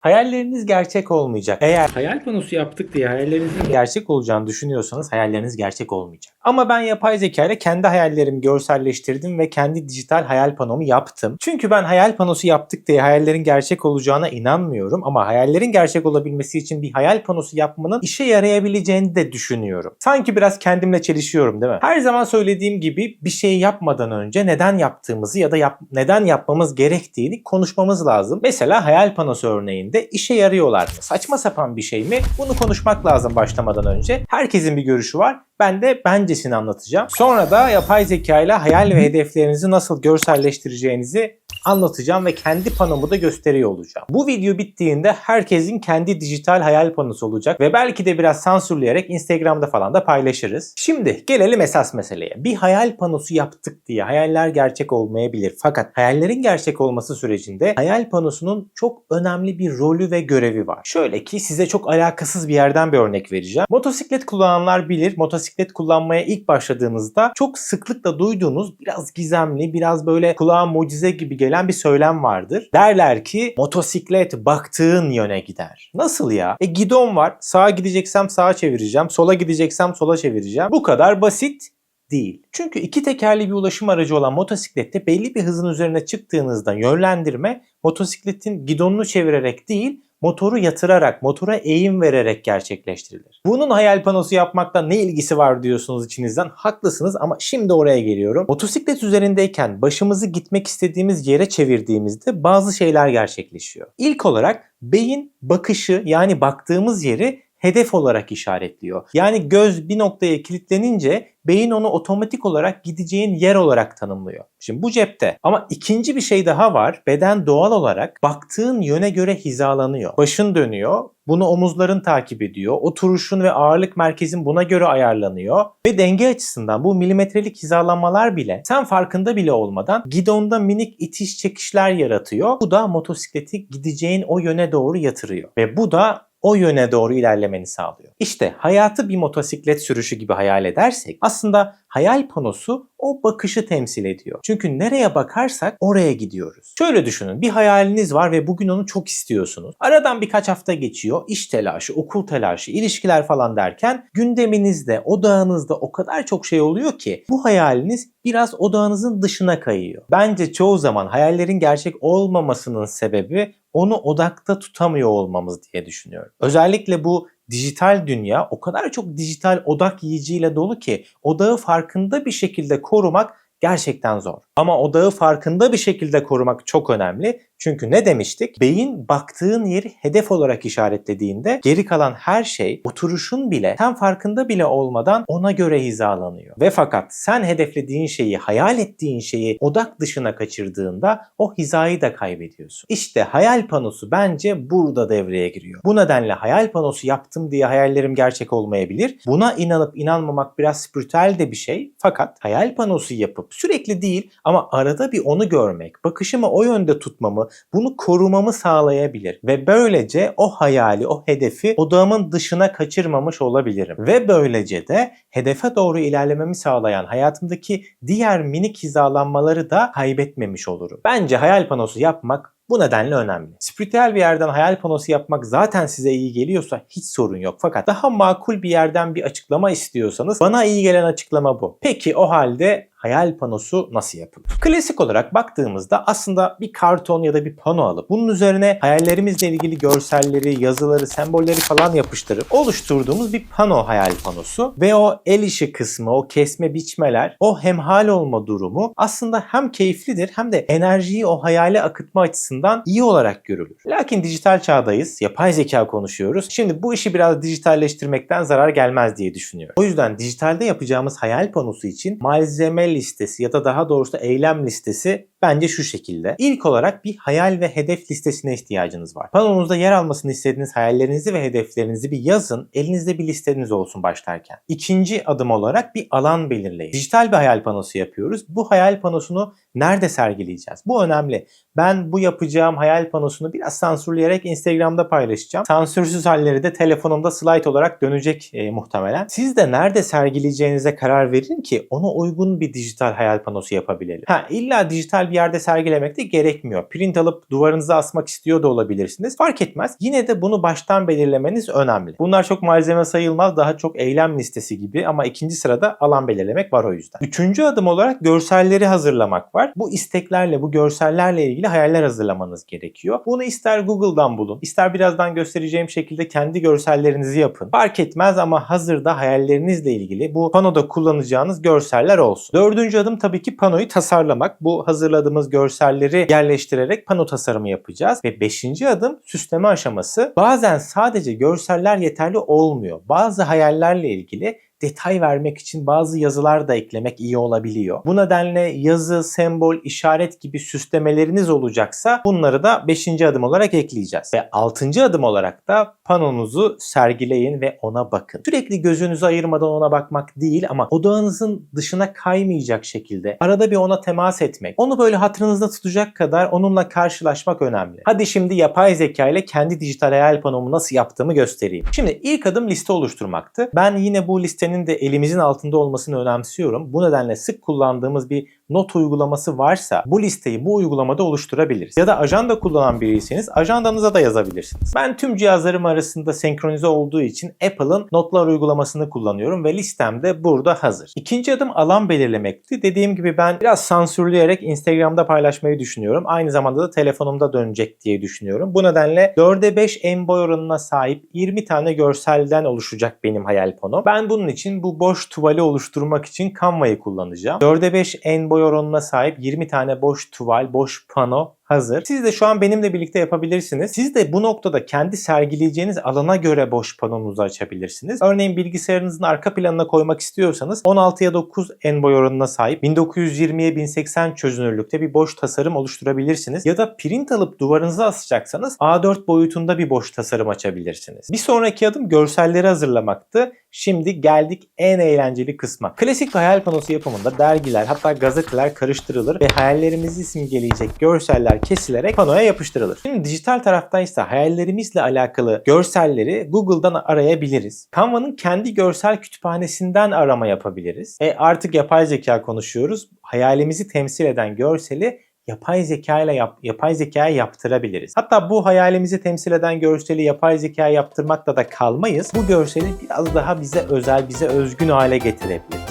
Hayalleriniz gerçek olmayacak. Eğer Hayal panosu yaptık diye hayallerinizin gerçek olacağını düşünüyorsanız hayalleriniz gerçek olmayacak. Ama ben yapay zeka ile kendi hayallerimi görselleştirdim ve kendi dijital hayal panomu yaptım. Çünkü ben hayal panosu yaptık diye hayallerin gerçek olacağına inanmıyorum ama hayallerin gerçek olabilmesi için bir hayal panosu yapmanın işe yarayabileceğini de düşünüyorum. Sanki biraz kendimle çelişiyorum değil mi? Her zaman söylediğim gibi bir şeyi yapmadan önce neden yaptığımızı ya da yap- neden yapmamız gerektiğini konuşmamız lazım. Mesela hayal panosu örneğinde işe yarıyorlar mı? Saçma sapan bir şey mi? Bunu konuşmak lazım başlamadan önce. Herkesin bir görüşü var. Ben de bencesini anlatacağım. Sonra da yapay zeka ile hayal ve hedeflerinizi nasıl görselleştireceğinizi anlatacağım ve kendi panomu da gösteriyor olacağım. Bu video bittiğinde herkesin kendi dijital hayal panosu olacak ve belki de biraz sansürleyerek Instagram'da falan da paylaşırız. Şimdi gelelim esas meseleye. Bir hayal panosu yaptık diye hayaller gerçek olmayabilir. Fakat hayallerin gerçek olması sürecinde hayal panosunun çok önemli bir rolü ve görevi var. Şöyle ki size çok alakasız bir yerden bir örnek vereceğim. Motosiklet kullananlar bilir. Motosiklet kullanmaya ilk başladığınızda çok sıklıkla duyduğunuz biraz gizemli, biraz böyle kulağa mucize gibi gelen bir söylem vardır. Derler ki motosiklet baktığın yöne gider. Nasıl ya? E gidon var. Sağa gideceksem sağa çevireceğim. Sola gideceksem sola çevireceğim. Bu kadar basit değil. Çünkü iki tekerli bir ulaşım aracı olan motosiklette belli bir hızın üzerine çıktığınızda yönlendirme motosikletin gidonunu çevirerek değil motoru yatırarak, motora eğim vererek gerçekleştirilir. Bunun hayal panosu yapmakla ne ilgisi var diyorsunuz içinizden. Haklısınız ama şimdi oraya geliyorum. Motosiklet üzerindeyken başımızı gitmek istediğimiz yere çevirdiğimizde bazı şeyler gerçekleşiyor. İlk olarak beyin bakışı yani baktığımız yeri hedef olarak işaretliyor. Yani göz bir noktaya kilitlenince beyin onu otomatik olarak gideceğin yer olarak tanımlıyor. Şimdi bu cepte. Ama ikinci bir şey daha var. Beden doğal olarak baktığın yöne göre hizalanıyor. Başın dönüyor. Bunu omuzların takip ediyor. Oturuşun ve ağırlık merkezin buna göre ayarlanıyor. Ve denge açısından bu milimetrelik hizalanmalar bile sen farkında bile olmadan gidonda minik itiş çekişler yaratıyor. Bu da motosikleti gideceğin o yöne doğru yatırıyor. Ve bu da o yöne doğru ilerlemeni sağlıyor. İşte hayatı bir motosiklet sürüşü gibi hayal edersek aslında hayal panosu o bakışı temsil ediyor. Çünkü nereye bakarsak oraya gidiyoruz. Şöyle düşünün bir hayaliniz var ve bugün onu çok istiyorsunuz. Aradan birkaç hafta geçiyor. iş telaşı, okul telaşı, ilişkiler falan derken gündeminizde, odağınızda o kadar çok şey oluyor ki bu hayaliniz biraz odağınızın dışına kayıyor. Bence çoğu zaman hayallerin gerçek olmamasının sebebi onu odakta tutamıyor olmamız diye düşünüyorum. Özellikle bu dijital dünya o kadar çok dijital odak yiyiciyle dolu ki odağı farkında bir şekilde korumak gerçekten zor. Ama odağı farkında bir şekilde korumak çok önemli. Çünkü ne demiştik? Beyin baktığın yeri hedef olarak işaretlediğinde geri kalan her şey oturuşun bile sen farkında bile olmadan ona göre hizalanıyor. Ve fakat sen hedeflediğin şeyi, hayal ettiğin şeyi odak dışına kaçırdığında o hizayı da kaybediyorsun. İşte hayal panosu bence burada devreye giriyor. Bu nedenle hayal panosu yaptım diye hayallerim gerçek olmayabilir. Buna inanıp inanmamak biraz spiritüel de bir şey. Fakat hayal panosu yapıp sürekli değil ama arada bir onu görmek, bakışımı o yönde tutmamı, bunu korumamı sağlayabilir. Ve böylece o hayali, o hedefi odağımın dışına kaçırmamış olabilirim. Ve böylece de hedefe doğru ilerlememi sağlayan hayatımdaki diğer minik hizalanmaları da kaybetmemiş olurum. Bence hayal panosu yapmak bu nedenle önemli. Spiritüel bir yerden hayal panosu yapmak zaten size iyi geliyorsa hiç sorun yok. Fakat daha makul bir yerden bir açıklama istiyorsanız bana iyi gelen açıklama bu. Peki o halde hayal panosu nasıl yapılır? Klasik olarak baktığımızda aslında bir karton ya da bir pano alıp bunun üzerine hayallerimizle ilgili görselleri, yazıları, sembolleri falan yapıştırıp oluşturduğumuz bir pano hayal panosu ve o el işi kısmı, o kesme biçmeler, o hemhal olma durumu aslında hem keyiflidir hem de enerjiyi o hayale akıtma açısından iyi olarak görülür. Lakin dijital çağdayız, yapay zeka konuşuyoruz. Şimdi bu işi biraz dijitalleştirmekten zarar gelmez diye düşünüyorum. O yüzden dijitalde yapacağımız hayal panosu için malzeme listesi ya da daha doğrusu eylem listesi bence şu şekilde. İlk olarak bir hayal ve hedef listesine ihtiyacınız var. Panonuzda yer almasını istediğiniz hayallerinizi ve hedeflerinizi bir yazın. Elinizde bir listeniz olsun başlarken. İkinci adım olarak bir alan belirleyin. Dijital bir hayal panosu yapıyoruz. Bu hayal panosunu nerede sergileyeceğiz? Bu önemli. Ben bu yapacağım hayal panosunu biraz sansürleyerek Instagram'da paylaşacağım. Sansürsüz halleri de telefonumda slide olarak dönecek e, muhtemelen. Siz de nerede sergileyeceğinize karar verin ki ona uygun bir dijital hayal panosu yapabilelim. Ha illa dijital bir yerde sergilemek de gerekmiyor. Print alıp duvarınıza asmak istiyor da olabilirsiniz. Fark etmez. Yine de bunu baştan belirlemeniz önemli. Bunlar çok malzeme sayılmaz. Daha çok eylem listesi gibi ama ikinci sırada alan belirlemek var o yüzden. Üçüncü adım olarak görselleri hazırlamak var. Bu isteklerle, bu görsellerle ilgili hayaller hazırlamanız gerekiyor. Bunu ister Google'dan bulun, ister birazdan göstereceğim şekilde kendi görsellerinizi yapın. Fark etmez ama hazırda hayallerinizle ilgili bu panoda kullanacağınız görseller olsun. Dördüncü adım tabii ki panoyu tasarlamak. Bu hazırladığımız görselleri yerleştirerek pano tasarımı yapacağız. Ve beşinci adım süsleme aşaması. Bazen sadece görseller yeterli olmuyor. Bazı hayallerle ilgili detay vermek için bazı yazılar da eklemek iyi olabiliyor. Bu nedenle yazı, sembol, işaret gibi süslemeleriniz olacaksa bunları da 5. adım olarak ekleyeceğiz. Ve 6. adım olarak da panonuzu sergileyin ve ona bakın. Sürekli gözünüzü ayırmadan ona bakmak değil ama odağınızın dışına kaymayacak şekilde arada bir ona temas etmek, onu böyle hatırınızda tutacak kadar onunla karşılaşmak önemli. Hadi şimdi yapay zeka ile kendi dijital hayal panomu nasıl yaptığımı göstereyim. Şimdi ilk adım liste oluşturmaktı. Ben yine bu listenin de elimizin altında olmasını önemsiyorum. Bu nedenle sık kullandığımız bir not uygulaması varsa bu listeyi bu uygulamada oluşturabiliriz. Ya da ajanda kullanan biriyseniz ajandanıza da yazabilirsiniz. Ben tüm cihazlarım arasında senkronize olduğu için Apple'ın notlar uygulamasını kullanıyorum ve listem de burada hazır. İkinci adım alan belirlemekti. Dediğim gibi ben biraz sansürleyerek Instagram'da paylaşmayı düşünüyorum. Aynı zamanda da telefonumda dönecek diye düşünüyorum. Bu nedenle 4'e 5 en boy oranına sahip 20 tane görselden oluşacak benim hayal pano. Ben bunun için bu boş tuvali oluşturmak için Canva'yı kullanacağım. 4'e 5 en boy oranına sahip 20 tane boş tuval, boş pano hazır. Siz de şu an benimle birlikte yapabilirsiniz. Siz de bu noktada kendi sergileyeceğiniz alana göre boş panonuzu açabilirsiniz. Örneğin bilgisayarınızın arka planına koymak istiyorsanız 16'ya 9 en boy oranına sahip 1920'ye 1080 çözünürlükte bir boş tasarım oluşturabilirsiniz. Ya da print alıp duvarınıza asacaksanız A4 boyutunda bir boş tasarım açabilirsiniz. Bir sonraki adım görselleri hazırlamaktı. Şimdi geldik en eğlenceli kısma. Klasik hayal panosu yapımında dergiler hatta gazeteler karıştırılır ve hayallerimizi simgeleyecek görseller kesilerek panoya yapıştırılır. Şimdi dijital tarafta ise hayallerimizle alakalı görselleri Google'dan arayabiliriz. Canva'nın kendi görsel kütüphanesinden arama yapabiliriz. E artık yapay zeka konuşuyoruz. Hayalimizi temsil eden görseli yapay zeka ile yap, yapay zekaya yaptırabiliriz. Hatta bu hayalimizi temsil eden görseli yapay zekaya yaptırmakla da kalmayız. Bu görseli biraz daha bize özel, bize özgün hale getirebiliriz.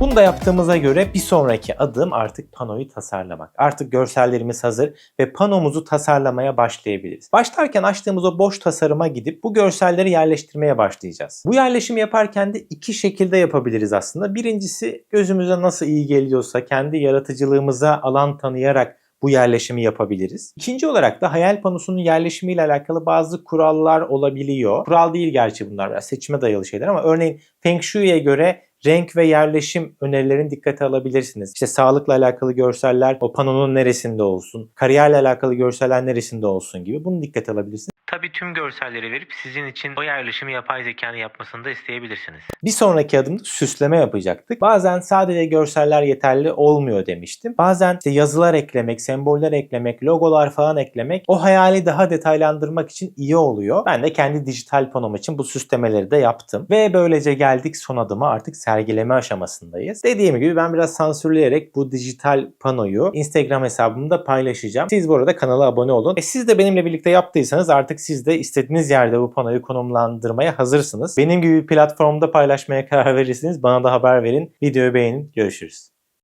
Bunu da yaptığımıza göre bir sonraki adım artık panoyu tasarlamak. Artık görsellerimiz hazır ve panomuzu tasarlamaya başlayabiliriz. Başlarken açtığımız o boş tasarıma gidip bu görselleri yerleştirmeye başlayacağız. Bu yerleşimi yaparken de iki şekilde yapabiliriz aslında. Birincisi gözümüze nasıl iyi geliyorsa kendi yaratıcılığımıza alan tanıyarak bu yerleşimi yapabiliriz. İkinci olarak da hayal panosunun yerleşimiyle alakalı bazı kurallar olabiliyor. Kural değil gerçi bunlar biraz seçime dayalı şeyler ama örneğin Feng Shui'ye göre renk ve yerleşim önerilerini dikkate alabilirsiniz. İşte sağlıkla alakalı görseller o panonun neresinde olsun, kariyerle alakalı görseller neresinde olsun gibi bunu dikkate alabilirsiniz. Tabii tüm görselleri verip sizin için o yerleşimi yapay zekanın yapmasını da isteyebilirsiniz. Bir sonraki adımda süsleme yapacaktık. Bazen sadece görseller yeterli olmuyor demiştim. Bazen işte yazılar eklemek, semboller eklemek, logolar falan eklemek o hayali daha detaylandırmak için iyi oluyor. Ben de kendi dijital panom için bu süslemeleri de yaptım. Ve böylece geldik son adıma artık sergileme aşamasındayız. Dediğim gibi ben biraz sansürleyerek bu dijital panoyu Instagram hesabımda paylaşacağım. Siz bu arada kanala abone olun. E siz de benimle birlikte yaptıysanız artık siz de istediğiniz yerde bu panoyu konumlandırmaya hazırsınız. Benim gibi bir platformda paylaşmaya karar verirsiniz. Bana da haber verin. Videoyu beğenin. Görüşürüz.